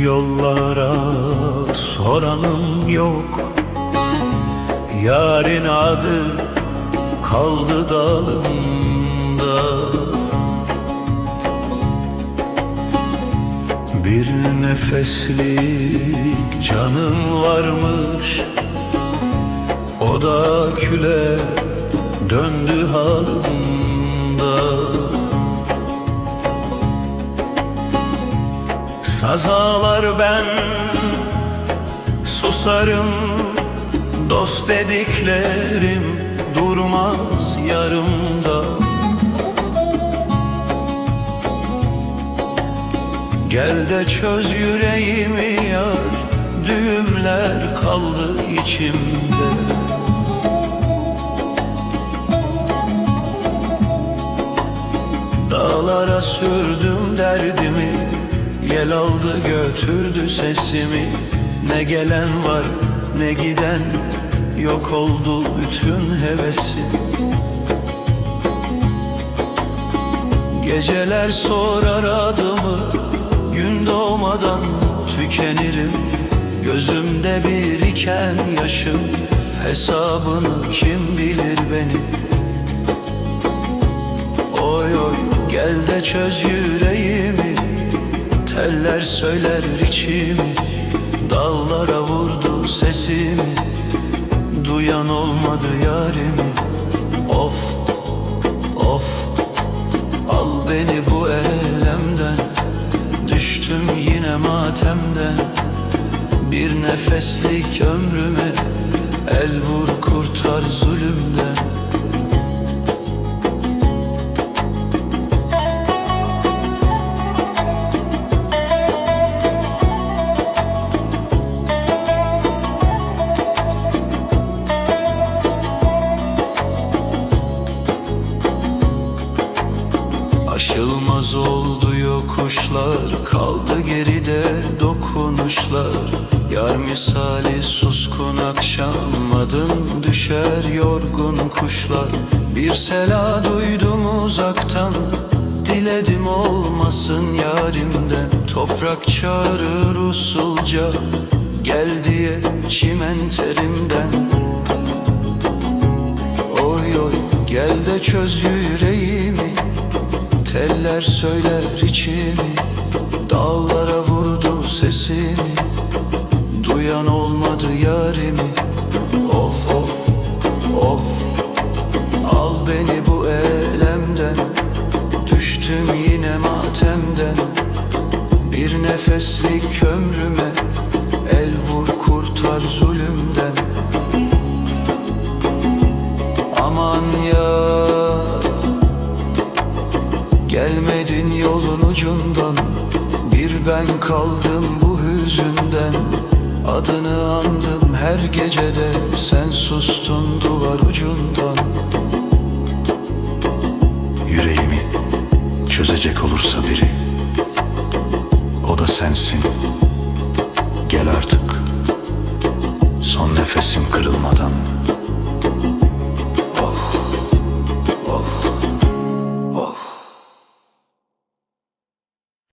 yollara soranım yok. Yarın adı kaldı dalımda. Bir nefeslik canım varmış. O da küle döndü halında Sazalar ben susarım Dost dediklerim durmaz yarımda. Gel de çöz yüreğimi yar Düğümler kaldı içimde. Dağlara sürdüm derdimi Yel aldı götürdü sesimi. Ne gelen var ne giden Yok oldu bütün hevesim Geceler sorar adımı Gün doğmadan tükenirim. Gözümde biriken yaşım Hesabını kim bilir benim? Oy oy gel de çöz yüreğimi Teller söyler içimi Dallara vurdu sesimi. Duyan olmadı yarimi. Of of Al beni bu elemden Düştüm yine matemden. Bir nefeslik ömrüme El vur kurtar zulümden Aşılmaz oldu yokuşlar Kaldı geride dokunuşlar. Yar misali suskun akşam Adın düşer yorgun kuşlar. Bir sela duydum uzaktan Diledim olmasın yarimden. Toprak çağırır usulca Gel diye çimenterimden. Oy oy gel de çöz yüreğimi Teller söyler içimi Dağlara vurdu sesimi. Duyan olmadı yarimi Of of of. Al beni bu elemden Düştüm yine matemden. Bir nefeslik ömrüme ben kaldım bu hüzünden. Adını andım her gecede Sen sustun duvar ucundan. Yüreğimi çözecek olursa biri O da sensin. Gel artık Son nefesim kırılmadan